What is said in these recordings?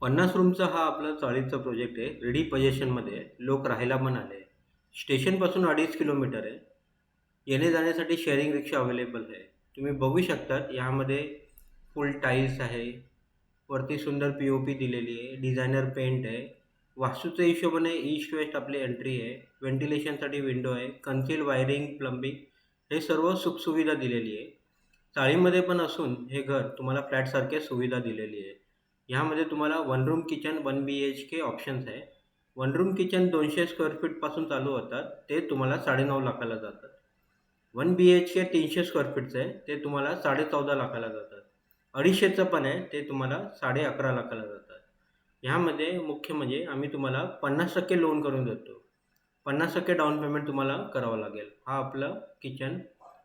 पन्नास रूमचा हा आपला चाळीसचा प्रोजेक्ट आहे. रेडी पजेशनमध्ये आहे लोक राहायला पण आले. स्टेशनपासून अडीच किलोमीटर आहे. येणे जाण्यासाठी शेअरिंग रिक्षा अवेलेबल आहे. तुम्ही बघू शकता यामध्ये फुल टाईल्स आहे. वरती सुंदर पी ओ पी दिलेली आहे. डिझायनर पेंट आहे. वास्तूच्या हिशोबाने ईस्ट वेस्ट आपली एंट्री आहे. व्हेंटिलेशनसाठी विंडो आहे. कन्सिल वायरिंग प्लंबिंग हे सर्व सुखसुविधा दिलेली आहे. चाळीमध्ये पण असून हे घर तुम्हाला फ्लॅटसारख्या सुविधा दिलेली आहे. ह्यामध्ये तुम्हाला one room kitchen one B H K options आहे. वन रूम किचन दोनशे स्क्वेअर फीटपासून चालू होतात. ते तुम्हाला साडेनऊ लाखाला जातात. वन बी एच के तीनशे स्क्वेअर फीटचं आहे ते तुम्हाला साडे चौदा लाखाला जातात. अडीचशेचं पण आहे ते तुम्हाला साडे अकरा लाखाला जातात. ह्यामध्ये मुख्य म्हणजे आम्ही तुम्हाला पन्नास टक्के लोन करून देतो. पन्नास टक्के डाऊन पेमेंट तुम्हाला करावं लागेल. हा आपलं किचन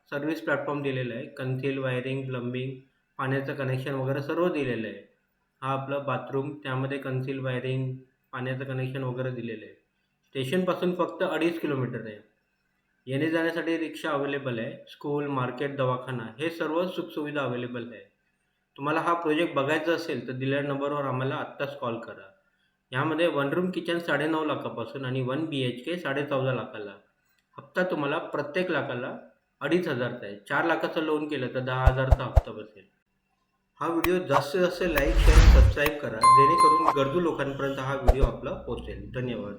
सर्व्हिस प्लॅटफॉर्म दिलेला आहे. कन्सिल वायरिंग प्लंबिंग पाण्याचं कनेक्शन वगैरे सर्व दिलेलं आहे. हा आपलं बाथरूम त्यामध्ये कन्सील वायरिंग पाण्याचं कनेक्शन वगैरे दिलेलं आहे. स्टेशनपासून फक्त अडीच किलोमीटर आहे. येणे जाण्यासाठी रिक्षा अवेलेबल आहे. स्कूल मार्केट दवाखाना हे सर्व सुखसुविधा अवेलेबल आहे. तुम्हाला हा प्रोजेक्ट बघायचा असेल तर दिलेल्या नंबरवर आम्हाला आत्ताच कॉल करा. यामध्ये वन रूम किचन साडेनऊ लाखापासून आणि वन बी एच के साडेचौदा लाखाला. हप्ता तुम्हाला प्रत्येक लाखाला अडीच हजारचा आहे. चार लाखाचं लोन केलं तर दहा हजारचा हप्ता बसेल. हा व्हिडिओ जास्तीत जास्त लाईक शेअर सबस्क्राईब करा जेणेकरून गरजू लोकांपर्यंत हा व्हिडिओ आपला पोहोचेल. धन्यवाद.